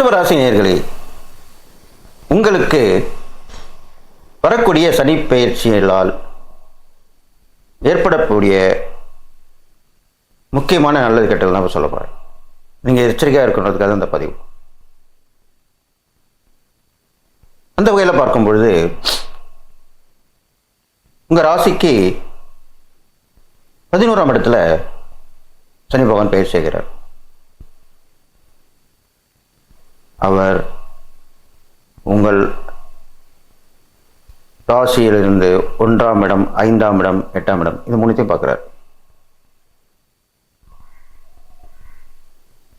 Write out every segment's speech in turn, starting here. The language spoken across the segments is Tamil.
ரிஷபராசி நேர்களே உங்களுக்கு வரக்கூடிய சனி பயிற்சிகளால் ஏற்படக்கூடிய முக்கியமான நல்லது கெட்டது நம்ம சொல்ல போகிறேன் நீங்கள் எச்சரிக்கையாக இருக்கணுன்றதுக்காக இந்த பதிவு. அந்த வகையில் பார்க்கும் பொழுது உங்கள் ராசிக்கு பதினோராம் இடத்துல சனி பகவான் பெயர் செய்கிறார் அவர் உங்கள் ராசியிலிருந்து ஒன்றாம் இடம் ஐந்தாம் இடம் எட்டாம் இடம் இது மூணுத்தையும் பார்க்குறார்.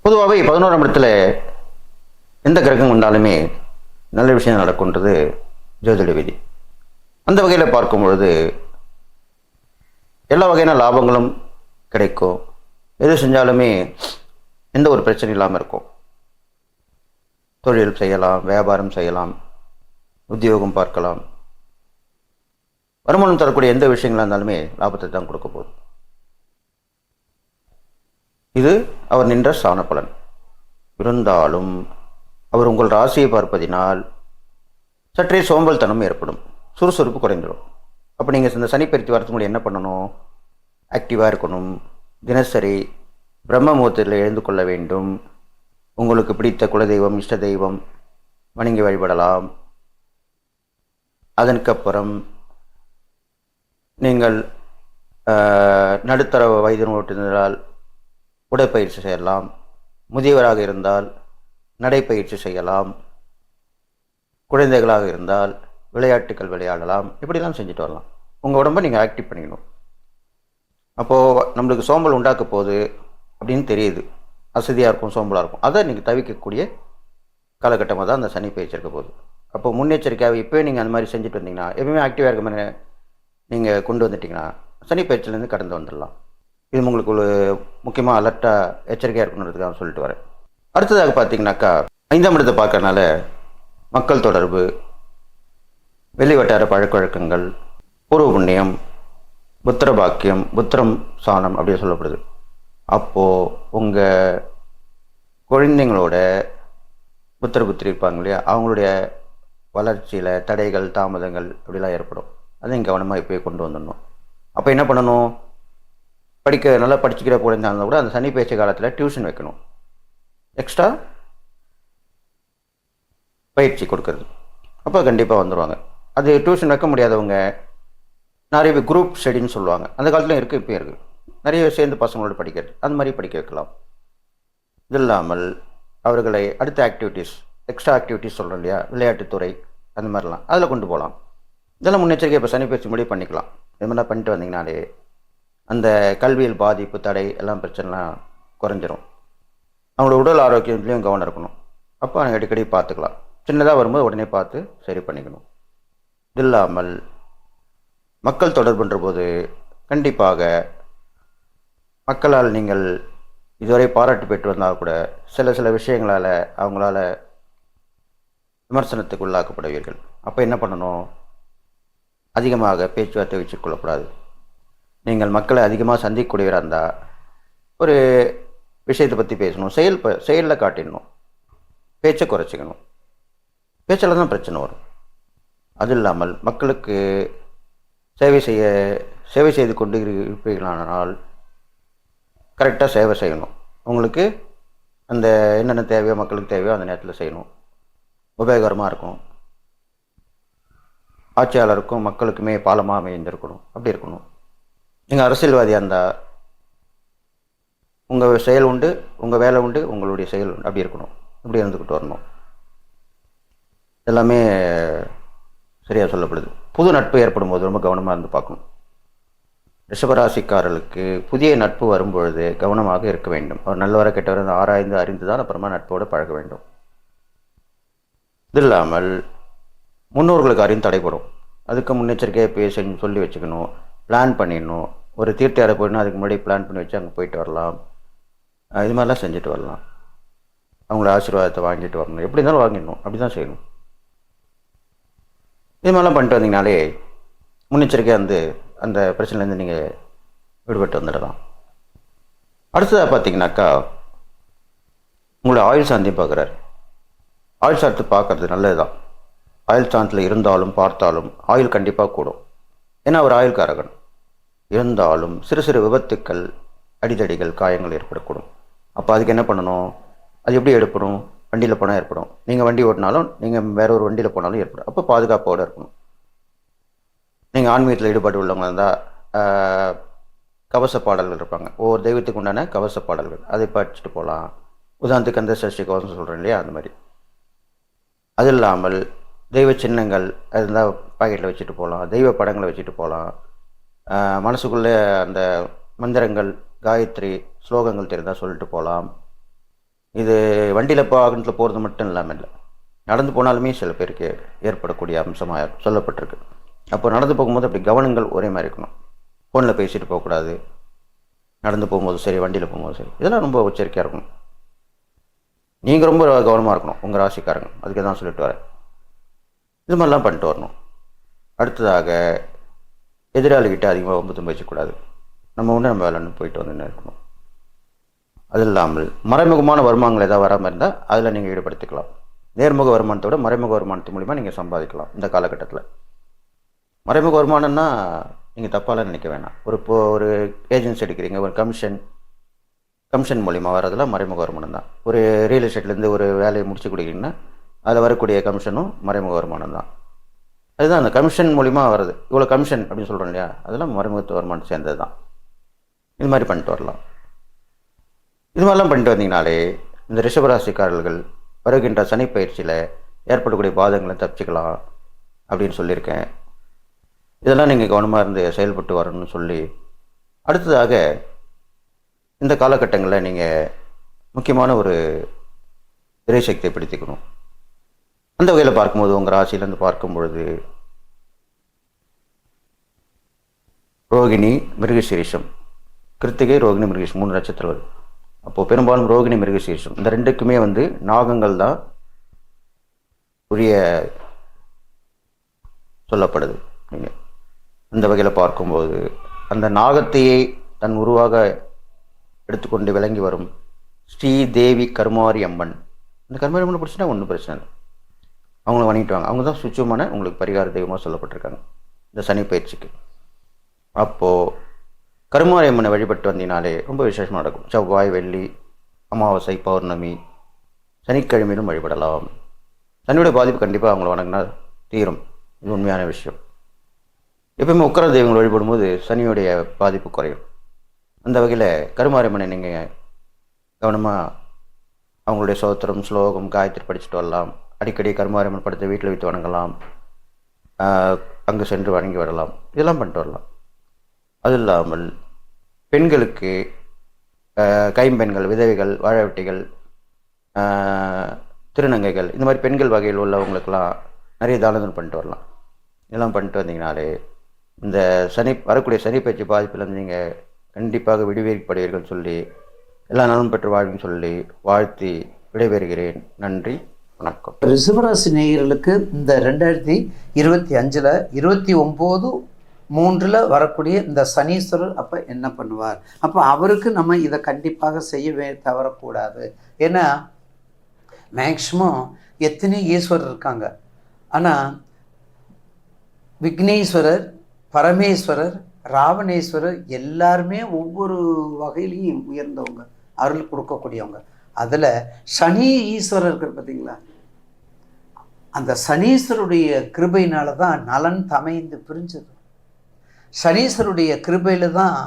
பொதுவாகவே பதினோராம் இடத்துல எந்த கிரகம் வந்தாலுமே நல்ல விஷயம் நடக்கும்ன்றது ஜோதிட விதி. அந்த வகையில் பார்க்கும் பொழுது எல்லா வகையான லாபங்களும் கிடைக்கும். எது செஞ்சாலுமே எந்த ஒரு பிரச்சனையும் இல்லாமல் இருக்கும். தொழில் செய்யலாம் வியாபாரம் செய்யலாம் உத்தியோகம் பார்க்கலாம். வருமானம் தரக்கூடிய எந்த விஷயங்களாக இருந்தாலுமே லாபத்தை தான் கொடுக்க போகுது. இது அவர் நின்ற சாண பலன் இருந்தாலும் அவர் உங்கள் ராசியை பார்ப்பதினால் சற்றே சோம்பல்தனம் ஏற்படும். சுறுசுறுப்பு குறைந்துடும் அப்போ நீங்கள் இந்த சனிப்பெருத்தி வரதுக்கு முன்னாடி என்ன பண்ணணும்? ஆக்டிவாக இருக்கணும். தினசரி பிரம்ம முகூர்த்தத்தில் எழுந்து கொள்ள வேண்டும். உங்களுக்கு பிடித்த குலதெய்வம் இஷ்ட தெய்வம் வணங்கி வழிபடலாம். அதற்கப்புறம் நீங்கள் நடுத்தர வயதின் ஓட்டுநரால் உடற்பயிற்சி செய்யலாம். முதியவராக இருந்தால் நடைப்பயிற்சி செய்யலாம். குழந்தைகளாக இருந்தால் விளையாட்டுகள் விளையாடலாம். இப்படிலாம் செஞ்சுட்டு வரலாம். உங்கள் உடம்பை நீங்கள் ஆக்டிவ் பண்ணிக்கணும். அப்போது நம்மளுக்கு சோம்பல் உண்டாக்க போகுது அப்படின்னு தெரியுது. அசதியாக இருக்கும் சோம்பலாக இருக்கும். அதை நீங்கள் தவிர்க்கக்கூடிய காலகட்டமாக தான் அந்த சனி பயிற்சி இருக்க போகுது. அப்போ முன்னெச்சரிக்கையாக இப்போயே நீங்கள் அந்த மாதிரி செஞ்சுட்டு வந்தீங்கன்னா எப்பவுமே ஆக்டிவாக இருக்க மாதிரி நீங்கள் கொண்டு வந்துட்டிங்கன்னா சனி பயிற்சியிலேருந்து கடந்து வந்துடலாம். இது உங்களுக்கு ஒரு முக்கியமாக அலர்ட்டாக எச்சரிக்கையாக இருக்கணுன்றதுக்காக சொல்லிட்டு வரேன். அடுத்ததாக பார்த்தீங்கன்னாக்கா ஐந்தாம் இடத்தை பார்க்கறனால மக்கள் தொடர்பு வெளிவட்டார வட்டார பழக்கவழக்கங்கள் பூர்வ புண்ணியம் புத்திர பாக்கியம் புத்திரம் சாணம் அப்படின்னு சொல்லப்படுது. அப்போது உங்கள் குழந்தைங்களோட புத்திர புத்திரி இருப்பாங்க இல்லையா? அவங்களுடைய வளர்ச்சியில் தடைகள் தாமதங்கள் அப்படிலாம் ஏற்படும். அதையும் கவனமாக இப்போயே கொண்டு வந்துடணும். அப்போ என்ன பண்ணணும்? படிக்க நல்லா படிச்சுக்கிற குழந்தை இருந்தால் கூட அந்த சனி பேச்சு காலத்தில் டியூஷன் வைக்கணும். எக்ஸ்ட்ரா பயிற்சி கொடுக்கறது. அப்போ கண்டிப்பாக வந்துடுவாங்க அது டியூஷன் வைக்க முடியாதவங்க நிறைய பேர் குரூப் ஸ்டடின்னு சொல்லுவாங்க. அந்த காலத்துலையும் இருக்குது இப்போயும் இருக்குது நிறைய சேர்ந்து பசங்களோட படிக்கிறது. அந்த மாதிரி படிக்க வைக்கலாம். இது இல்லாமல் அவர்களை அடுத்த ஆக்டிவிட்டீஸ் எக்ஸ்ட்ரா ஆக்டிவிட்டீஸ் சொல்கிறோம் இல்லையா? விளையாட்டுத்துறை அந்த மாதிரிலாம். அதில் கொண்டு போகலாம். இதெல்லாம் முன்னெச்சரிக்கை இப்போ சனிப்பயிற்சி முடிவு பண்ணிக்கலாம். இது மாதிரிலாம் பண்ணிட்டு வந்தீங்கனாலே அந்த கல்வியில் பாதிப்பு தடை எல்லாம் பிரச்சனைலாம் குறைஞ்சிரும். அவங்களோட உடல் ஆரோக்கியத்துலேயும் கவனம் இருக்கணும். அப்போ அவங்க அடிக்கடி பார்த்துக்கலாம். சின்னதாக வரும்போது உடனே பார்த்து சரி பண்ணிக்கணும். இது இல்லாமல் மக்கள் தொடர்புன்ற போது கண்டிப்பாக மக்களால் நீங்கள் இதுவரை பாராட்டு பெற்று வந்தால் கூட சில சில விஷயங்களால் அவங்களால விமர்சனத்துக்கு உள்ளாக்கப்படுவீர்கள். அப்போ என்ன பண்ணணும்? அதிகமாக பேச்சுவார்த்தை வச்சுக்கொள்ளக்கூடாது நீங்கள் மக்களை அதிகமாக சந்திக்கக்கூடியவராக இருந்தால் ஒரு விஷயத்தை பற்றி பேசணும். செயல் ப செயலில் காட்டிடணும். பேச்சை குறைச்சிக்கணும். பேச்சில் தான் பிரச்சனை வரும். அது இல்லாமல் மக்களுக்கு சேவை செய்ய சேவை செய்து கொண்டு இருப்பீர்களானால் கரெக்டாக சேவை செய்யணும். உங்களுக்கு அந்த என்னென்ன தேவையோ மக்களுக்கு தேவையோ அந்த நேரத்தில் செய்யணும். உபயோகரமாக இருக்கணும். ஆட்சியாளருக்கும் மக்களுக்குமே பாலமாக அமைந்திருக்கணும். அப்படி இருக்கணும். நீங்கள் அரசியல்வாதியாக இருந்தால் உங்கள் செயல் உண்டு உங்கள் வேலை உண்டு உங்களுடைய செயல் உண்டு. அப்படி இருக்கணும். இப்படி இருந்துக்கிட்டு வரணும். எல்லாமே சரியாக சொல்லப்படுது. புது நட்பு ஏற்படும் போது ரொம்ப கவனமாக இருந்து பார்க்கணும். ரிஷபராசிக்காரர்களுக்கு புதிய நட்பு வரும்பொழுது கவனமாக இருக்க வேண்டும். அவர் நல்லவர கெட்டவரை ஆராய்ந்து அறிந்து தான் அப்புறமா நட்போடு பழக வேண்டும். இது இல்லாமல் முன்னோர்களுக்கு அறிந்து தடைபடும். அதுக்கு முன்னெச்சரிக்கையாக பேச சொல்லி வச்சுக்கணும். பிளான் பண்ணிடணும். ஒரு தீர்த்த யாரை போயிடணும். அதுக்கு முன்னாடி பிளான் பண்ணி வச்சு அங்கே போயிட்டு வரலாம். இது மாதிரிலாம் செஞ்சுட்டு வரலாம். அவங்கள ஆசீர்வாதத்தை வாங்கிட்டு வரணும். எப்படி இருந்தாலும் வாங்கிடணும். அப்படி தான் செய்யணும். இது மாதிரிலாம் பண்ணிட்டு வந்தீங்கனாலே முன்னெச்சரிக்கையாக வந்து அந்த பிரச்சனைலேருந்து நீங்கள் விடுபட்டு வந்துடலாம். அடுத்ததாக பார்த்தீங்கன்னாக்கா உங்களை ஆயுள் சாந்தியும் பார்க்குறாரு. ஆயுள் சார்த்து பார்க்குறது நல்லது தான் ஆயுள் சாந்தில் இருந்தாலும் பார்த்தாலும் ஆயுள் கண்டிப்பாக கூடும். ஏன்னா அவர் ஆயுள்காரகன். இருந்தாலும் சிறு சிறு விபத்துக்கள் அடிதடிகள் காயங்கள் ஏற்படக்கூடும். அப்போ அதுக்கு என்ன பண்ணணும்? அது எப்படி ஏற்படும்? வண்டியில் போனால் ஏற்படும். நீங்கள் வண்டி ஓட்டினாலும் நீங்கள் வேற ஒரு வண்டியில் போனாலும் ஏற்படும். அப்போ பாதுகாப்போடு இருக்கணும். நீங்கள் ஆன்மீகத்தில் ஈடுபாடு உள்ளவங்க இருந்தால் கவச பாடல்கள் இருப்பாங்க. ஒவ்வொரு தெய்வத்துக்கு உண்டான கவச பாடல்கள். அதை படிச்சுட்டு போகலாம் உதாரணத்துக்கு அந்த சஷ்டி கவசம் சொல்கிறேன் இல்லையா? அந்த மாதிரி. அது இல்லாமல் தெய்வ சின்னங்கள் அது இருந்தால் பாக்கெட்டில் வச்சுட்டு போகலாம் தெய்வ படங்களை வச்சுட்டு போகலாம் மனசுக்குள்ளே அந்த மந்திரங்கள் காயத்ரி ஸ்லோகங்கள் தெரிந்தால் சொல்லிட்டு போகலாம் இது வண்டியில் வாகனத்தில் போகிறது மட்டும் இல்லாமல் இல்லை. நடந்து போனாலுமே சில பேருக்கு ஏற்படக்கூடிய அம்சமாக சொல்லப்பட்டிருக்கு. அப்போ நடந்து போகும்போது அப்படி கவனங்கள் ஒரே மாதிரி இருக்கணும். ஃபோனில் பேசிட்டு போகக்கூடாது. நடந்து போகும்போது சரி வண்டியில் போகும்போது சரி. இதெல்லாம் ரொம்ப எச்சரிக்கையாக இருக்கணும். நீங்கள் ரொம்ப கவனமாக இருக்கணும் உங்கள் ராசிக்காரங்க. அதுக்கு தான் சொல்லிட்டு வரேன். இது மாதிரிலாம் பண்ணிட்டு வரணும். அடுத்ததாக எதிராளிகிட்ட அதிகமாக ஒம்பு பேசக்கூடாது நம்ம ஒன்று நம்ம வேலைன்னு போயிட்டு வந்து இருக்கணும் அது இல்லாமல் மறைமுகமான வருமானங்கள் ஏதாவது வராமல் இருந்தால் அதில் நீங்கள் ஈடுபடுத்திக்கலாம். நேர்முக வருமானத்தை விட மறைமுக வருமானத்து மூலிமா நீங்கள் சம்பாதிக்கலாம் இந்த காலகட்டத்தில். மறைமுக வருமானம்னா நீங்கள் தப்பாலாம் நினைக்க வேணாம். ஒரு இப்போ ஒரு ஏஜென்சி எடுக்கிறீங்க ஒரு கமிஷன் கமிஷன் மூலிமா வரதெல்லாம் மறைமுக வருமானம் தான். ஒரு ரியல் எஸ்டேட்லேருந்து ஒரு வேலையை முடிச்சு கொடுக்குறீங்கன்னா அதில் வரக்கூடிய கமிஷனும் மறைமுக வருமானம் தான். அதுதான் அந்த கமிஷன் மூலிமா வருது இவ்வளோ கமிஷன் அப்படின்னு சொல்கிறோம் இல்லையா? அதெல்லாம் மறைமுகத்து வருமானம் சேர்ந்தது தான். இது மாதிரி பண்ணிட்டு வரலாம். இது மாதிரிலாம் பண்ணிட்டு வந்தீங்கனாலே இந்த ரிஷபராசிக்காரர்கள் வருகின்ற சனி பயிற்சியில் ஏற்படக்கூடிய பாதங்களை தப்பிச்சுக்கலாம் அப்படின்னு சொல்லியிருக்கேன். இதெல்லாம் நீங்கள் கவனமாக இருந்து செயல்பட்டு வரணும்னு சொல்லி அடுத்ததாக இந்த காலகட்டங்களில் நீங்கள் முக்கியமான ஒரு இறைசக்தியை பிடித்துக்கணும். அந்த வகையில் பார்க்கும்போது உங்கள் ராசியிலேருந்து பார்க்கும் பொழுது ரோகிணி மிருகசீரிஷம். கிருத்திகை ரோகிணி மிருகேஷம் மூணு நட்சத்திரம் வருது அப்போது பெரும்பாலும் ரோகிணி மிருகசீரிஷம். இந்த ரெண்டுக்குமே வந்து நாகங்கள் தான் உரிய சொல்லப்படுது. நீங்கள் அந்த வகையில் பார்க்கும்போது அந்த நாகத்தையே தன் உருவாக எடுத்துக்கொண்டு விளங்கி வரும் ஸ்ரீதேவி கருமாரி அம்மன். அந்த கருமாரி அம்மனை பிடிச்சினா ஒன்றும் பிரச்சனை இல்லை. அவங்கள வணிகிட்டு வாங்க அவங்க தான் சுச்சமான உங்களுக்கு பரிகார தெய்வமாக சொல்லப்பட்டிருக்காங்க. இந்த சனி பயிற்சிக்கு. அப்போது கருமாரி அம்மனை வழிபட்டு வந்தினாலே ரொம்ப விசேஷமாக நடக்கும். செவ்வாய் வெள்ளி அமாவாசை பௌர்ணமி சனிக்கிழமையிலும் வழிபடலாம். சனியோட பாதிப்பு கண்டிப்பாக அவங்கள வணங்கினா தீரும். இது உண்மையான விஷயம். எப்பயுமே உக்கர தெய்வங்கள் வழிபடும்போது சனியுடைய பாதிப்பு குறையும். அந்த வகையில் கருமாரியம்மனை நீங்கள் கவனமாக அவங்களுடைய சோத்திரம் ஸ்லோகம் காயத்ரி படிச்சுட்டு வரலாம். அடிக்கடி கருமாரியம்மன் படத்தை வீட்டில் வைத்து வணங்கலாம். அங்கே சென்று வணங்கி வரலாம். இதெல்லாம் பண்ணிட்டு வரலாம். அது இல்லாமல் பெண்களுக்கு கைம்பெண்கள் விதவைகள் வாழவெட்டிகள் திருநங்கைகள் இந்த மாதிரி பெண்கள் வகையில் உள்ளவங்களுக்கெல்லாம் நிறைய தானதம் பண்ணிட்டு வரலாம். இதெல்லாம் பண்ணிட்டு வந்தீங்கனாலே இந்த சனி வரக்கூடிய சனி பயிற்சி பாதிப்பில் நீங்கள் கண்டிப்பாக விடுவிக்கப்படுவீர்கள் சொல்லி எல்லா நலம் பெற்று வாழ்வுன்னு சொல்லி வாழ்த்தி விடைபெறுகிறேன். நன்றி வணக்கம். ரிஷபராசி நேயர்களுக்கு இந்த ரெண்டாயிரத்தி இருபத்தி அஞ்சில் இருபத்தி ஒம்பது மூன்றில் வரக்கூடிய இந்த சனீஸ்வரர் அப்போ என்ன பண்ணுவார்? அப்போ அவருக்கு நம்ம இதை கண்டிப்பாக செய்யவே தவறக்கூடாது. ஏன்னா மேக்சிமம் எத்தனை ஈஸ்வரர் இருக்காங்க. ஆனால் விக்னேஸ்வரர் பரமேஸ்வரர் ராவணேஸ்வரர் எல்லாருமே ஒவ்வொரு வகையிலையும் உயர்ந்தவங்க அருள் கொடுக்கக்கூடியவங்க. அதில் சனி ஈஸ்வரர் இருக்கிற பார்த்தீங்களா அந்த சனீஸ்வருடைய கிருபையினால தான் நலன் தமைந்து பிரிஞ்சது. சனீஸ்வருடைய கிருபையில் தான்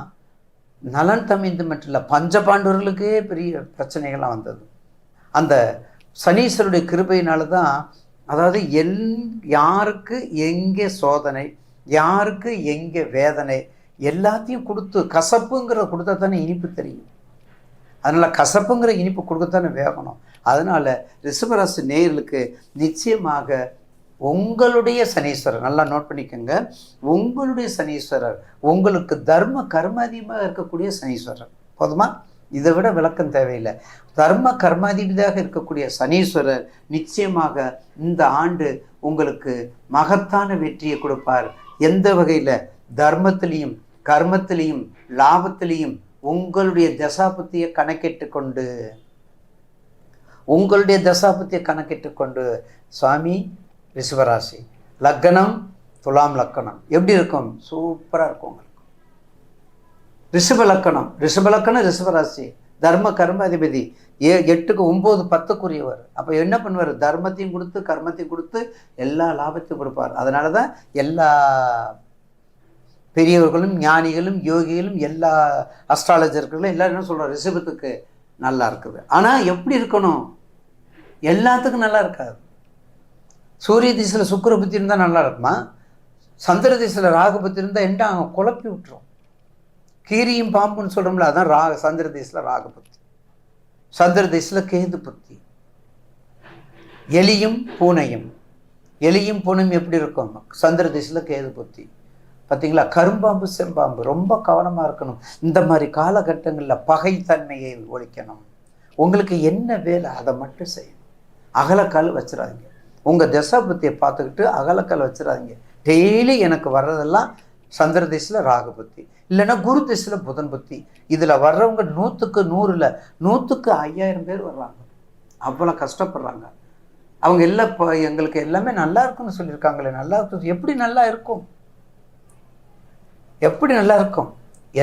நலன் தமைந்து மட்டும் இல்லை பஞ்சபாண்டவர்களுக்கே பெரிய பிரச்சனைகள்லாம் வந்தது. அந்த சனீஸ்வருடைய கிருபையினால தான் அதாவது எல் யாருக்கு எங்கே சோதனை யாருக்கு எங்கே வேதனை? எல்லாத்தையும் கொடுத்து கசப்புங்கிற கொடுத்தா தானே இனிப்பு தெரியும். அதனால் கசப்புங்கிற இனிப்பு கொடுக்கத்தானே வேகணும். அதனால் ரிஷபராசி நேயர்களுக்கு நிச்சயமாக உங்களுடைய சனீஸ்வரர் நல்லா நோட் பண்ணிக்கோங்க. உங்களுடைய சனீஸ்வரர் உங்களுக்கு தர்ம கர்மாதிபமாக இருக்கக்கூடிய சனீஸ்வரர். போதுமா? இதை விட விளக்கம் தேவையில்லை. தர்ம கர்மாதிபதியாக இருக்கக்கூடிய சனீஸ்வரர் நிச்சயமாக இந்த ஆண்டு உங்களுக்கு மகத்தான வெற்றியை கொடுப்பார். எந்த வகையில்? தர்மத்திலையும் கர்மத்திலையும் லாபத்திலையும் உங்களுடைய தசாபத்தியை கணக்கிட்டு கொண்டு. உங்களுடைய தசாபத்தியை கணக்கிட்டு கொண்டு. சுவாமி ரிஷபராசி. லக்கணம் துலாம் லக்கணம். எப்படி இருக்கும்? சூப்பராக இருக்கும் உங்களுக்கு. ரிஷப லக்கணம். ரிஷப லக்கணம் ரிஷபராசி. தர்ம கர்ம அதிபதி ஏ எட்டுக்கு ஒம்பது பத்துக்குரியவர். அப்போ என்ன பண்ணுவார்? தர்மத்தையும் கொடுத்து கர்மத்தையும் கொடுத்து எல்லா லாபத்தையும் கொடுப்பார். அதனால தான் எல்லா பெரியவர்களும் ஞானிகளும் யோகிகளும் எல்லா அஸ்ட்ராலஜர்களும் எல்லாரும் என்ன சொல்கிறார் ரிஷபத்துக்கு நல்லா இருக்குது. ஆனால் எப்படி இருக்கணும்? எல்லாத்துக்கும் நல்லா இருக்காது. சூரிய திசையில் சுக்கர புத்தி இருந்தால் நல்லா இருக்குமா? சந்திர திசையில் ராகு புத்தி இருந்தால் என்ன ஆகும்? குழப்பி விட்டுரும். கீரியும் பாம்புன்னு சொல்கிறோம்ல அதான் ராக சந்திர திசையில் ராக புத்தி. சந்திர திசையில் கேது புத்தி. எலியும் பூனையும். எலியும் பூனையும் எப்படி இருக்கும்? சந்திர திசையில் கேது புத்தி. பார்த்தீங்களா கரும்பாம்பு செம்பாம்பு ரொம்ப கவனமாக இருக்கணும். இந்த மாதிரி காலகட்டங்களில் பகைத்தன்மையை ஒழிக்கணும். உங்களுக்கு என்ன வேலை? அதை மட்டும் செய்யணும். அகலக்கால் வச்சிடாதீங்க. உங்கள் தசாபுத்தியை பார்த்துக்கிட்டு அகலக்கால் வச்சிடாதீங்க. டெய்லி எனக்கு வர்றதெல்லாம் சந்திர திசையில் ராகு புத்தி. இல்லைன்னா குரு திசையில் புதன் புத்தி. இதில் வர்றவங்க நூற்றுக்கு நூறில் நூற்றுக்கு ஐயாயிரம் பேர் வர்றாங்க. அவ்வளோ கஷ்டப்படுறாங்க. அவங்க எல்லாம் இப்போ எங்களுக்கு எல்லாமே நல்லா இருக்குன்னு சொல்லியிருக்காங்களே நல்லா இருக்கும் எப்படி நல்லா இருக்கும்? எப்படி நல்லா இருக்கும்?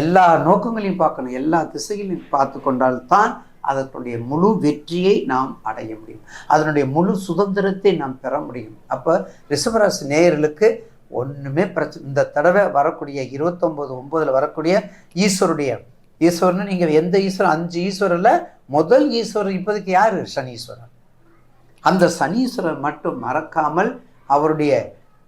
எல்லா நோக்கங்களையும் பார்க்கணும். எல்லா திசைகளையும் பார்த்து கொண்டால்தான் அதனுடைய முழு வெற்றியை நாம் அடைய முடியும். அதனுடைய முழு சுதந்திரத்தை நாம் பெற முடியும். அப்போ ரிஷபராசி நேயர்களுக்கு ஒன்றுமே பிரச்சனை இந்த தடவை வரக்கூடிய இருபத்தொம்போது ஒம்போதில் வரக்கூடிய ஈஸ்வருடைய ஈஸ்வரன் நீங்கள் எந்த ஈஸ்வரன் அஞ்சு ஈஸ்வரில் முதல் ஈஸ்வரர் இப்போதைக்கு யார்? சனீஸ்வரன் அந்த சனீஸ்வரர் மட்டும் மறக்காமல் அவருடைய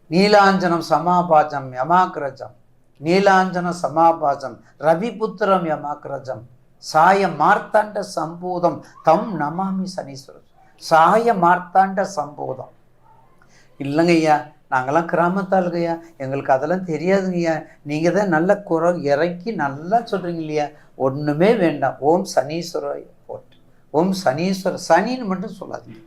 நீலாஞ்சனம் சமாபாஜம் யமாக்கிரஜம் நீலாஞ்சன சமாபாஜம் ரவிபுத்திரம் யமாக்கிரஜம் சாய மார்த்தாண்ட சம்பூதம் தம் நமாமி சனீஸ்வரர். சாய மார்த்தாண்ட சம்பூதம். இல்லைங்க நாங்கள்லாம் நாங்களாம் கிராமத்தாளுங்கய்யா எங்களுக்கு அதெல்லாம் தெரியாதுங்கய்யா நீங்கள் தான் நல்ல குரல் இறக்கி நல்லா சொல்கிறீங்க இல்லையா? ஒன்றுமே வேண்டாம். ஓம் சனீஸ்வரர் போட்டு ஓம் சனீஸ்வரர் சனின்னு மட்டும் சொல்லாதீங்க.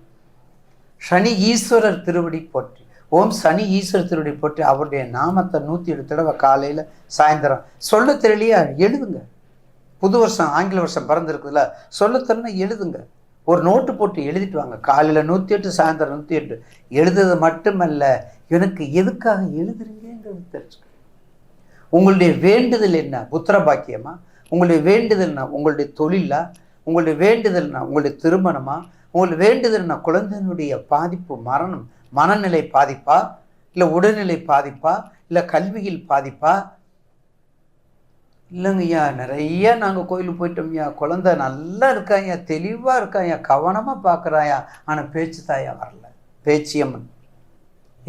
சனி ஈஸ்வரர் திருவடி போற்றி. ஓம் சனி ஈஸ்வரர் திருவடி போற்றி. அவருடைய நாமத்தை நூற்றி எட்டு தடவை காலையில் சாயந்தரம். சொல்ல தெரியலையா? எழுதுங்க. புது வருஷம் ஆங்கில வருஷம் பிறந்திருக்குதுல சொல்ல தெரியல எழுதுங்க. ஒரு நோட்டு போட்டு எழுதிட்டு வாங்க. காலையில் நூற்றி எட்டு சாயந்தரம் நூற்றி எட்டு எழுதுறது மட்டுமல்ல எனக்கு எதுக்காக எழுதுறீங்கிறது தெரிஞ்சுக்க உங்களுடைய வேண்டுதல் என்ன? புத்திர பாக்கியமா? உங்களுடைய வேண்டுதல்னா உங்களுடைய தொழிலா? உங்களுடைய வேண்டுதல்னா உங்களுடைய திருமணமா? உங்களுடைய வேண்டுதல்னா குழந்தையினுடைய பாதிப்பு மரணம் மனநிலை பாதிப்பா? இல்லை உடல்நிலை பாதிப்பா? இல்லை கல்வியில் பாதிப்பா? இல்லைங்கய்யா நிறைய நாங்கள் கோயிலுக்கு போயிட்டோம்யா. குழந்த நல்லா இருக்காய்யா தெளிவாக இருக்காய்யா கவனமாக பார்க்குறாயா ஆனால் பேச்சு தாயா வரல. பேச்சியம்மன்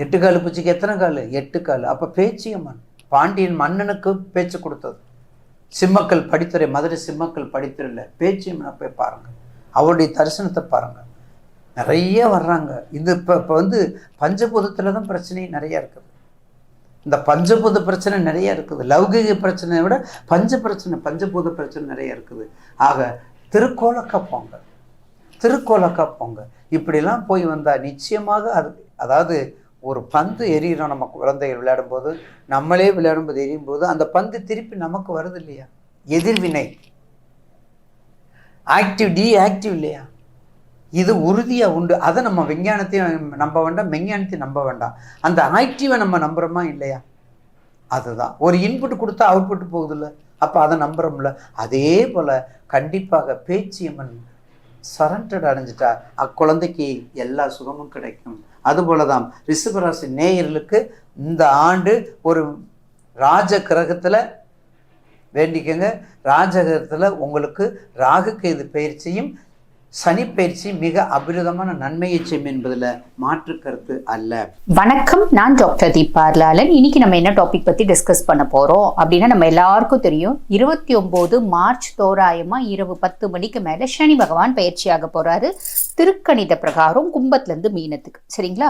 எட்டு கால் பூச்சிக்கு எத்தனை கால்? எட்டு கால். அப்போ பேச்சியம்மன் பாண்டியன் மன்னனுக்கு பேச்சு கொடுத்தது. சிம்மக்கல் படித்துறை மதுரை சிம்மக்கல் படித்துறையில் பேச்சியம்மனை போய் பாருங்கள் அவருடைய தரிசனத்தை பாருங்கள் நிறைய வர்றாங்க. இது இப்போ இப்போ வந்து பஞ்சபூதத்தில் தான் பிரச்சனை நிறையா இருக்குது. இந்த பஞ்சபூத பிரச்சனை நிறைய இருக்குது. லௌகிக பிரச்சனையை விட பஞ்ச பிரச்சனை பஞ்சபூத பிரச்சனை நிறைய இருக்குது. ஆக திருக்கோலக்கா போங்க. திருக்கோலக்கா போங்க. இப்படிலாம் போய் வந்தால் நிச்சயமாக அது அதாவது ஒரு பந்து எரியிறோம் நம்ம குழந்தைகள் விளையாடும்போது நம்மளே விளையாடும்போது எரியும் போது அந்த பந்து திருப்பி நமக்கு வருது இல்லையா? எதிர்வினை. ஆக்டிவ் டி ஆக்டிவ் இல்லையா? இது உறுதியாக உண்டு. அதை நம்ம விஞ்ஞானத்தையும் நம்ப வேண்டாம் விஞ்ஞானத்தையும் நம்ப வேண்டாம். அந்த ஆக்டிவை நம்ம நம்புகிறோமா இல்லையா? அதுதான். ஒரு இன்புட் கொடுத்தா அவுட்புட் போகுதுல்ல. அப்போ அதை நம்புகிறோம்ல அதே போல் கண்டிப்பாக பேச்சியம்மன் சரண்டட் அடைஞ்சிட்டா அக்குழந்தைக்கு எல்லா சுகமும் கிடைக்கும். அதுபோல தான் ரிஷபராசி நேயர்களுக்கு இந்த ஆண்டு ஒரு ராஜ கிரகத்தில் வேண்டிக்கங்க. ராஜகிரகத்தில் உங்களுக்கு ராகு கேது பயிற்சியும் சனிப்பயிற்சி மிக அபிரதமான நன்மையை செய்யும் என்பதில் மாற்று கருத்து அல்ல. வணக்கம் நான் டாக்டர் தீபார்லாலன் இன்னைக்கு நம்ம என்ன டாபிக் பற்றி டிஸ்கஸ் பண்ண போகிறோம் அப்படின்னா நம்ம எல்லாருக்கும் தெரியும் இருபத்தி ஒம்பது மார்ச் தோராயமாக இரவு பத்து மணிக்கு மேலே சனி பகவான் பயிற்சியாக போகிறாரு திருக்கணித பிரகாரம் கும்பத்துலேருந்து மீனத்துக்கு. சரிங்களா?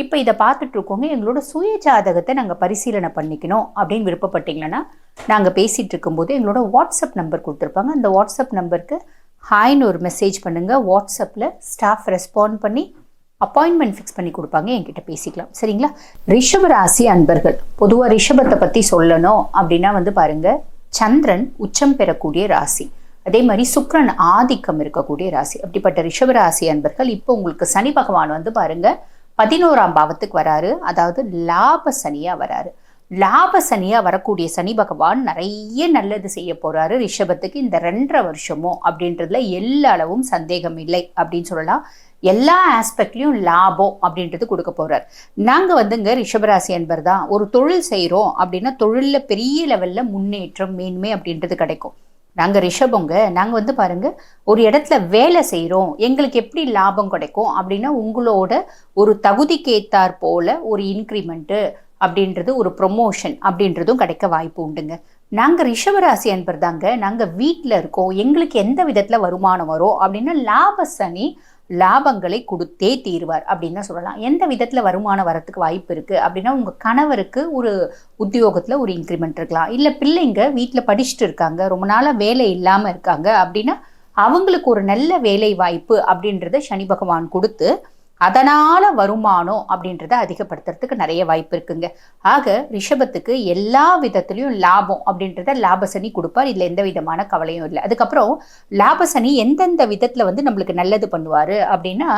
இப்போ இதை பார்த்துட்ருக்கோங்க எங்களோட சுய ஜாதகத்தை நாங்கள் பரிசீலனை பண்ணிக்கணும் அப்படின்னு விருப்பப்பட்டீங்கன்னா நாங்கள் பேசிகிட்டு இருக்கும்போது எங்களோட வாட்ஸ்அப் நம்பர் கொடுத்துருப்பாங்க. அந்த வாட்ஸ்அப் நம்பருக்கு ஹாய்னு ஒரு மெசேஜ் பண்ணுங்கள் வாட்ஸ்அப்பில் ஸ்டாஃப் ரெஸ்பாண்ட் பண்ணி அப்பாயின்மெண்ட் ஃபிக்ஸ் பண்ணி கொடுப்பாங்க. என்கிட்ட பேசிக்கலாம். சரிங்களா? ரிஷப ராசி அன்பர்கள் பொதுவாக ரிஷபத்தை பற்றி சொல்லணும் அப்படின்னா வந்து பாருங்கள் சந்திரன் உச்சம் பெறக்கூடிய ராசி. அதே மாதிரி சுக்ரன் ஆதிக்கம் இருக்கக்கூடிய ராசி. அப்படிப்பட்ட ரிஷப ராசி அன்பர்கள் இப்போ உங்களுக்கு சனி பகவான் வந்து பாருங்கள் பதினோராம் பாவத்துக்கு வராரு. அதாவது லாப சனியாக வராரு. லாப சனியாக வரக்கூடிய சனி பகவான் நிறைய நல்லது செய்ய போகிறாரு ரிஷபத்துக்கு இந்த ரெண்டரை வருஷமும் அப்படின்றதுல எல்லா அளவும் சந்தேகம் இல்லை அப்படின்னு சொல்லலாம். எல்லா ஆஸ்பெக்ட்லையும் லாபம் அப்படின்றது கொடுக்க போகிறார் நாங்கள் வந்துங்க ரிஷபராசி என்பர் தான் ஒரு தொழில் செய்கிறோம் அப்படின்னா தொழிலில் பெரிய லெவலில் முன்னேற்றம் மேன்மை அப்படின்றது கிடைக்கும். நாங்கள் ரிஷபங்க நாங்கள் வந்து பாருங்க ஒரு இடத்துல வேலை செய்கிறோம் எங்களுக்கு எப்படி லாபம் கிடைக்கும் அப்படின்னா உங்களோட ஒரு தகுதிக்கு ஏத்தாற் போல ஒரு இன்க்ரிமெண்ட்டு அப்படின்றது ஒரு ப்ரொமோஷன் அப்படின்றதும் கிடைக்க வாய்ப்பு உண்டுங்க. நாங்கள் ரிஷபராசி அன்பர் தாங்க நாங்கள் வீட்டில் இருக்கோம் எங்களுக்கு எந்த விதத்தில் வருமானம் வரும் அப்படின்னா லாப சனி லாபங்களை கொடுத்தே தீர்வார் அப்படின்னு தான் சொல்லலாம். எந்த விதத்தில் வருமானம் வரத்துக்கு வாய்ப்பு இருக்குது அப்படின்னா உங்கள் கணவருக்கு ஒரு உத்தியோகத்தில் ஒரு இன்க்ரிமெண்ட் இருக்கலாம். இல்லை பிள்ளைங்க வீட்டில் படிச்சுட்டு இருக்காங்க ரொம்ப நாளாக வேலை இல்லாமல் இருக்காங்க அப்படின்னா அவங்களுக்கு ஒரு நல்ல வேலை வாய்ப்பு அப்படின்றத சனி பகவான் கொடுத்து அதனால் வருமானம் அப்படின்றத அதிகப்படுத்துறதுக்கு நிறைய வாய்ப்பு இருக்குங்க. ஆக ரிஷபத்துக்கு எல்லா விதத்துலையும் லாபம் அப்படின்றத லாபசனி கொடுப்பார். இல்லை எந்த விதமான கவலையும் இல்லை. அதுக்கப்புறம் லாபசனி எந்தெந்த விதத்தில் வந்து நம்மளுக்கு நல்லது பண்ணுவார் அப்படின்னா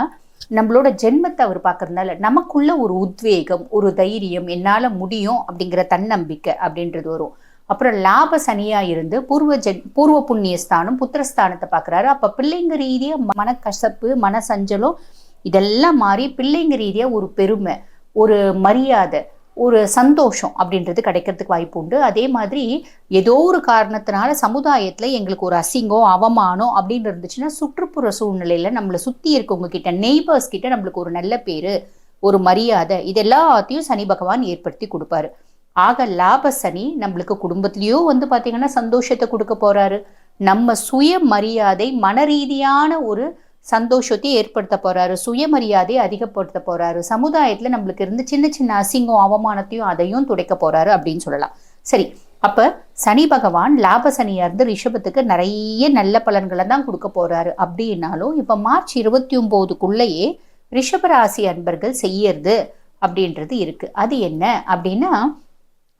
நம்மளோட ஜென்மத்தை அவர் பார்க்கறதுனால நமக்குள்ள ஒரு உத்வேகம் ஒரு தைரியம் என்னால் முடியும் அப்படிங்கிற தன்னம்பிக்கை அப்படின்றது வரும். அப்புறம் லாப சனியாக இருந்து பூர்வ ஜென் பூர்வ புண்ணிய ஸ்தானம் புத்திரஸ்தானத்தை பார்க்குறாரு. அப்போ பிள்ளைங்க ரீதியாக மனக்கசப்பு மனசஞ்சலம் இதெல்லாம் மாறி பிள்ளைங்க ரீதியாக ஒரு பெருமை ஒரு மரியாதை ஒரு சந்தோஷம் அப்படின்றது கிடைக்கிறதுக்கு வாய்ப்பு உண்டு. அதே மாதிரி ஏதோ ஒரு காரணத்தினால சமுதாயத்தில் எங்களுக்கு ஒரு அசிங்கம் அவமானம் அப்படின்னு இருந்துச்சுன்னா சுற்றுப்புற சூழ்நிலையில் நம்மளை சுற்றி இருக்கவங்க கிட்ட நெய்பர்ஸ் கிட்ட நம்மளுக்கு ஒரு நல்ல பேர் ஒரு மரியாதை இது எல்லாத்தையும் சனி பகவான் ஏற்படுத்தி கொடுப்பாரு. ஆக லாப சனி நம்மளுக்கு குடும்பத்திலயும் வந்து பார்த்திங்கன்னா சந்தோஷத்தை கொடுக்க போறாரு. நம்ம சுய மரியாதை மன ரீதியான ஒரு சந்தோஷத்தை ஏற்படுத்த போகிறாரு சுயமரியாதையை அதிகப்படுத்த போகிறாரு சமுதாயத்தில் நம்மளுக்கு இருந்து சின்ன சின்ன அசிங்கம் அவமானத்தையும் அதையும் துடைக்க போகிறாரு அப்படின்னு சொல்லலாம். சரி அப்போ சனி பகவான் லாப சனியாக இருந்து ரிஷபத்துக்கு நிறைய நல்ல பலன்களை தான் கொடுக்க போகிறாரு அப்படின்னாலும் இப்போ மார்ச் இருபத்தி ஒம்போதுக்குள்ளேயே ரிஷபராசி அன்பர்கள் செய்யறது அப்படின்றது இருக்குது அது என்ன அப்படின்னா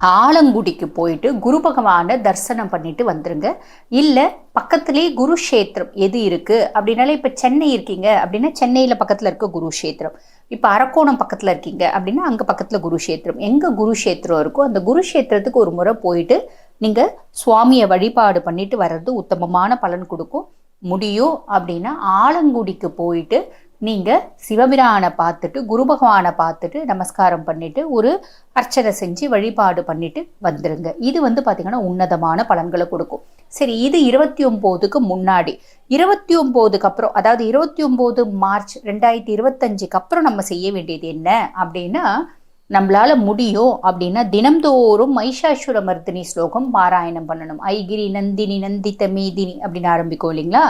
ஆலங்குடிக்கு போயிட்டு குரு பகவானை தரிசனம் பண்ணிட்டு வந்துருங்க. இல்லை பக்கத்துலேயே குரு கஷேத்திரம் எது இருக்குது அப்படின்னாலே இப்போ சென்னை இருக்கீங்க அப்படின்னா சென்னையில் பக்கத்தில் இருக்க குருஷேத்திரம் இப்போ அரக்கோணம் பக்கத்தில் இருக்கீங்க அப்படின்னா அங்கே பக்கத்தில் குருஷேத்திரம் எங்கே குருஷேத்திரம் இருக்கோ அந்த குருஷேத்திரத்துக்கு ஒரு முறை போயிட்டு நீங்கள் சுவாமியை வழிபாடு பண்ணிட்டு வர்றது உத்தமமான பலன் கொடுக்கும். முடியும் அப்படின்னா ஆலங்குடிக்கு போயிட்டு நீங்கள் சிவபிரானை பார்த்துட்டு குரு பகவானை பார்த்துட்டு நமஸ்காரம் பண்ணிவிட்டு ஒரு அர்ச்சனை செஞ்சு வழிபாடு பண்ணிவிட்டு வந்துடுங்க இது வந்து பார்த்திங்கன்னா உன்னதமான பலன்களை கொடுக்கும். சரி இது இருபத்தி ஒம்போதுக்கு முன்னாடி. இருபத்தி ஒம்போதுக்கு அப்புறம் அதாவது இருபத்தி ஒம்போது மார்ச் ரெண்டாயிரத்தி இருபத்தஞ்சுக்கு அப்புறம் நம்ம செய்ய வேண்டியது என்ன அப்படின்னா நம்மளால முடியும் அப்படின்னா தினம்தோறும் மைஷாசுர மர்தினி ஸ்லோகம் பாராயணம் பண்ணணும். ஐகிரி நந்தினி நந்தித்த மீதினி அப்படின்னு ஆரம்பிக்கும் இல்லைங்களா?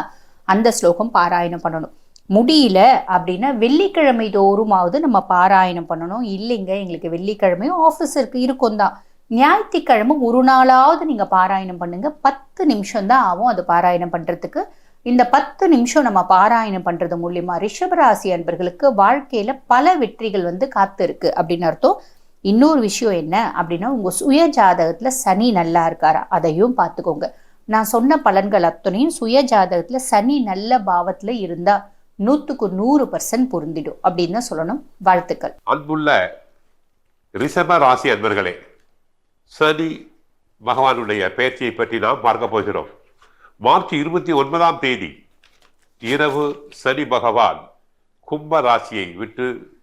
அந்த ஸ்லோகம் பாராயணம் பண்ணணும். முடியல அப்படின்னா வெள்ளிக்கிழமை தோறுமாவது நம்ம பாராயணம் பண்ணணும். இல்லைங்க எங்களுக்கு வெள்ளிக்கிழமையும் ஆஃபீஸ் இருக்கு இருக்கும் தான். ஞாயிற்றுக்கிழமை ஒரு நாளாவது நீங்கள் பாராயணம் பண்ணுங்க. பத்து நிமிஷம் தான் ஆகும் அது பாராயணம் பண்ணுறதுக்கு இந்த பத்து நிமிஷம் நம்ம பாராயணம் பண்ணுறது மூலியமா ரிஷபராசி அன்பர்களுக்கு வாழ்க்கையில் பல வெற்றிகள் வந்து காத்து இருக்கு அப்படின்னு அர்த்தம். இன்னொரு விஷயம் என்ன அப்படின்னா உங்கள் சுய ஜாதகத்தில் சனி நல்லா இருக்காரா? அதையும் பார்த்துக்கோங்க. நான் சொன்ன பலன்கள் அத்தனையும் சுய ஜாதகத்தில் சனி நல்ல பாவத்தில் இருந்தால் நூற்றுக்கு நூறு பர்சன்ட் பொருந்திடும் அப்படின்னு தான் சொல்லணும். வாழ்த்துக்கள். அன்புள்ள ரிஷப ராசி அன்பர்களே சனி பகவானுடைய பெயர்ச்சியை பற்றி நாம் பார்க்க போகிறோம். மார்ச் இருபத்தி ஒன்பதாம் தேதி இரவு சனி பகவான் கும்ப ராசியை விட்டு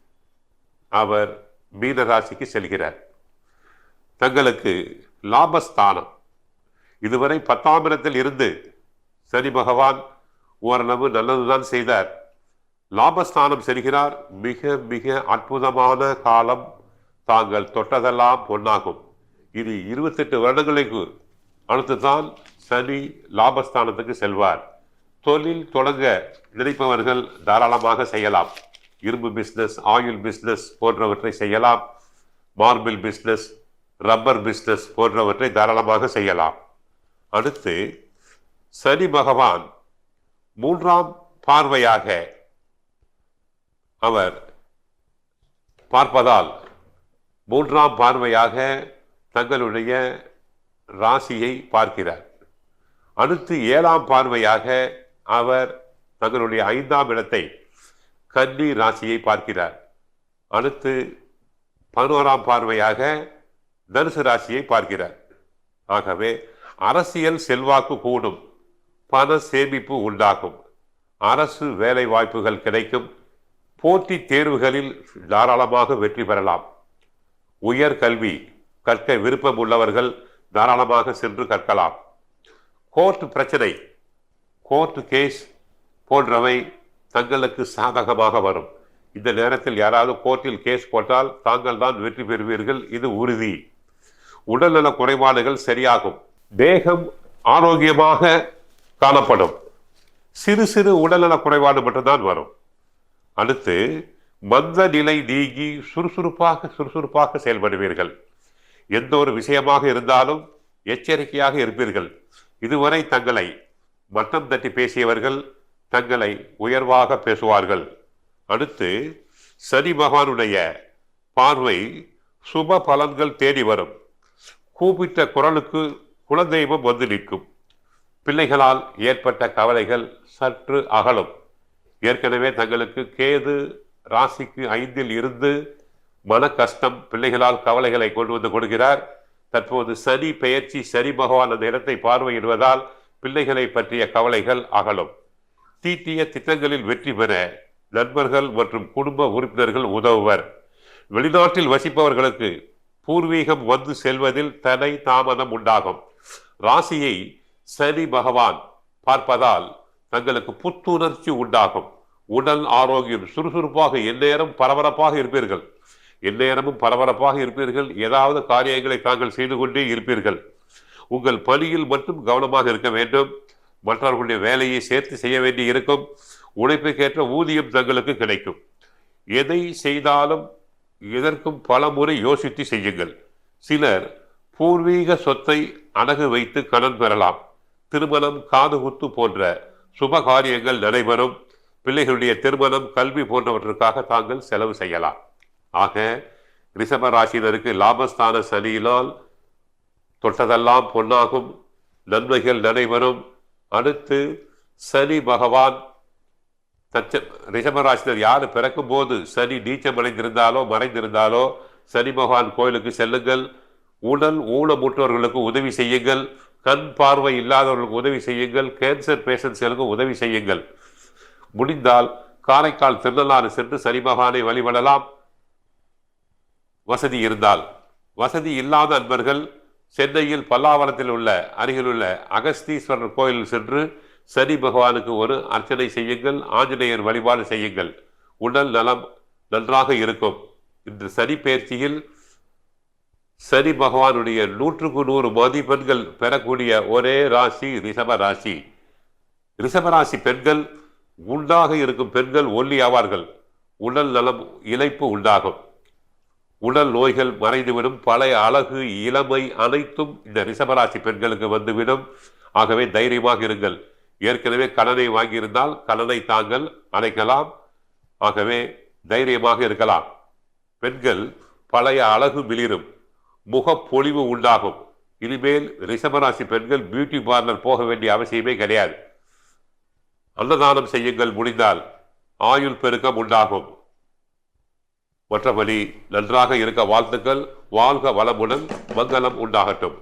அவர் மீன ராசிக்கு செல்கிறார். தங்களுக்கு லாபஸ்தானம். இதுவரை பத்தாம் இடத்தில் இருந்து சனி பகவான் ஓரளவு நல்லதுதான் செய்தார். லாபஸ்தானம் செல்கிறார். மிக மிக அற்புதமான காலம் தாங்கள் தொட்டதெல்லாம் பொன்னாகும். இது இருபத்தெட்டு வருடங்களுக்கு அடுத்துதான் சனி லாபஸ்தானத்துக்கு செல்வார். தொழில் தொடங்க நினைப்பவர்கள் தாராளமாக செய்யலாம். இரும்பு பிஸ்னஸ் ஆயில் பிஸ்னஸ் போன்றவற்றை செய்யலாம். மார்பிள் பிஸ்னஸ் ரப்பர் பிஸ்னஸ் போன்றவற்றை தாராளமாக செய்யலாம். அடுத்து சனி பகவான் மூன்றாம் பார்வையாக அவர் பார்ப்பதால் மூன்றாம் பார்வையாக தங்களுடைய ராசியை பார்க்கிறார். அடுத்து ஏழாம் பார்வையாக அவர் தங்களுடைய ஐந்தாம் இடத்தை கன்னி ராசியை பார்க்கிறார். அடுத்து பதினோராம் பார்வையாக தனுசு ராசியை பார்க்கிறார். ஆகவே அரசியல் செல்வாக்கு கூடும் பண சேமிப்பு உண்டாகும் அரசு வேலை வாய்ப்புகள் கிடைக்கும் போட்டி தேர்வுகளில் தாராளமாக வெற்றி பெறலாம். உயர் கல்வி கற்க விருப்பம் உள்ளவர்கள் தாராளமாக சென்று கற்கலாம். கோர்ட் பிரச்சனை கோர்ட் கேஸ் போன்றவை தங்களுக்கு சாதகமாக வரும். இந்த நேரத்தில் யாராவது கோர்ட்டில் கேஸ் போட்டால் தாங்கள் தான் வெற்றி பெறுவீர்கள் இது உறுதி. உடல்நல குறைபாடுகள் சரியாகும். தேகம் ஆரோக்கியமாக காணப்படும். சிறு சிறு உடல்நல குறைபாடு மட்டும்தான் வரும். அடுத்து மந்த நிலை நீங்கி சுறுசுறுப்பாக சுறுசுறுப்பாக செயல்படுவீர்கள். எந்த ஒரு விஷயமாக இருந்தாலும் எச்சரிக்கையாக இருப்பீர்கள். இதுவரை தங்களை மட்டம் தட்டி பேசியவர்கள் தங்களை உயர்வாக பேசுவார்கள். அடுத்து சனி பகவானுடைய பார்வை சுப பலன்கள் தேடி வரும். கூப்பிட்ட குரலுக்கு குலதெய்வம் வந்து நிற்கும். பிள்ளைகளால் ஏற்பட்ட கவலைகள் சற்று அகலும். ஏற்கனவே தங்களுக்கு கேது ராசிக்கு ஐந்தில் இருந்து மன கஷ்டம் பிள்ளைகளால் கவலைகளை கொண்டு வந்து கொடுக்கிறார். தற்போது சனி பெயர்ச்சி சனி பகவான் அந்த இடத்தை பார்வையிடுவதால் பிள்ளைகளை பற்றிய கவலைகள் அகலும். தீட்டிய திட்டங்களில் வெற்றி பெற நண்பர்கள் மற்றும் குடும்ப உறுப்பினர்கள் உதவுவர். வெளிநாட்டில் வசிப்பவர்களுக்கு பூர்வீகம் வந்து செல்வதில் தடை தாமதம் உண்டாகும். ராசியை சனி பகவான் பார்ப்பதால் தங்களுக்கு புத்துணர்ச்சி உண்டாகும். உடல் ஆரோக்கியம் சுறுசுறுப்பாக எந்நேரம் பரபரப்பாக இருப்பீர்கள். எந்நேரமும் பரபரப்பாக இருப்பீர்கள். ஏதாவது காரியங்களை தாங்கள் செய்து கொண்டே இருப்பீர்கள். உங்கள் பணியில் மட்டும் கவனமாக இருக்க வேண்டும். மற்றவர்களுடைய வேலையை சேர்த்து செய்ய வேண்டி இருக்கும். உழைப்புக்கேற்ற ஊதியம் தங்களுக்கு கிடைக்கும். எதை செய்தாலும் எதற்கும் பல முறை யோசித்து செய்யுங்கள். சிலர் பூர்வீக சொத்தை அடகு வைத்து கடன் பெறலாம். திருமணம் காதுகுத்து போன்ற சுப காரியங்கள் நடைபெறும். பிள்ளைகளுடைய திருமணம் கல்வி போன்றவற்றுக்காக தாங்கள் செலவு செய்யலாம். ஆக ரிஷப ராசினருக்கு லாபஸ்தான சனியினால் தொட்டதெல்லாம் பொன்னாகும். நன்மைகள் நடைபெறும். அடுத்து சனி பகவான் தச்ச ரிஷபராசினர் யார் பிறக்கும் போது சனி நீச்சம் அடைந்திருந்தாலோ மறைந்திருந்தாலோ சனி பகவான் கோயிலுக்கு செல்லுங்கள். உடல் ஊனமுற்றவர்களுக்கு உதவி செய்யுங்கள். கண் பார்வை இல்லாதவர்களுக்கு உதவி செய்யுங்கள். கேன்சர் பேஷண்ட்ஸ்களுக்கு உதவி செய்யுங்கள். முடிந்தால் காரைக்கால் திருநள்ளாறு சென்று சரிமகானை வழிபடலாம். வசதி இருந்தால். வசதி இல்லாத அன்பர்கள் சென்னையில் பல்லாவரத்தில் உள்ள அருகிலுள்ள அகஸ்தீஸ்வரர் கோயில் சென்று சனி பகவானுக்கு ஒரு அர்ச்சனை செய்யுங்கள். ஆஞ்சநேயர் வழிபாடு செய்யுங்கள். உடல் நலம் நன்றாக இருக்கும். இன்று சனி பயிற்சியில் சனி பகவானுடைய நூற்றுக்கு நூறு மதிப்பெண்கள் பெறக்கூடிய ஒரே ராசி ரிஷப ராசி. ரிஷபராசி பெண்கள் உண்டாக இருக்கும் பெண்கள் ஒல்லி ஆவார்கள். உடல் நலம் இழைப்பு உண்டாகும். உடல் நோய்கள் மறைந்துவிடும். பழைய அழகு இளமை அனைத்தும் இந்த ரிஷபராசி பெண்களுக்கு வந்துவிடும். ஆகவே தைரியமாக இருங்கள். ஏற்கனவே கடனை வாங்கியிருந்தால் கடனை தாங்கள் அடைக்கலாம். ஆகவே தைரியமாக இருக்கலாம். பெண்கள் பழைய அழகு மிளிரும் முகப்பொலிவு உண்டாகும். இனிமேல் ரிஷபராசி பெண்கள் பியூட்டி பார்லர் போக வேண்டிய அவசியமே கிடையாது. அன்னதானம் செய்யுங்கள் முடிந்தால் ஆயுள் பெருக்கம் உண்டாகும். மற்றபடி நன்றாக இருக்க வாழ்த்துக்கள். வாழ்க வளமுடன் மங்களம் உண்டாகட்டும்.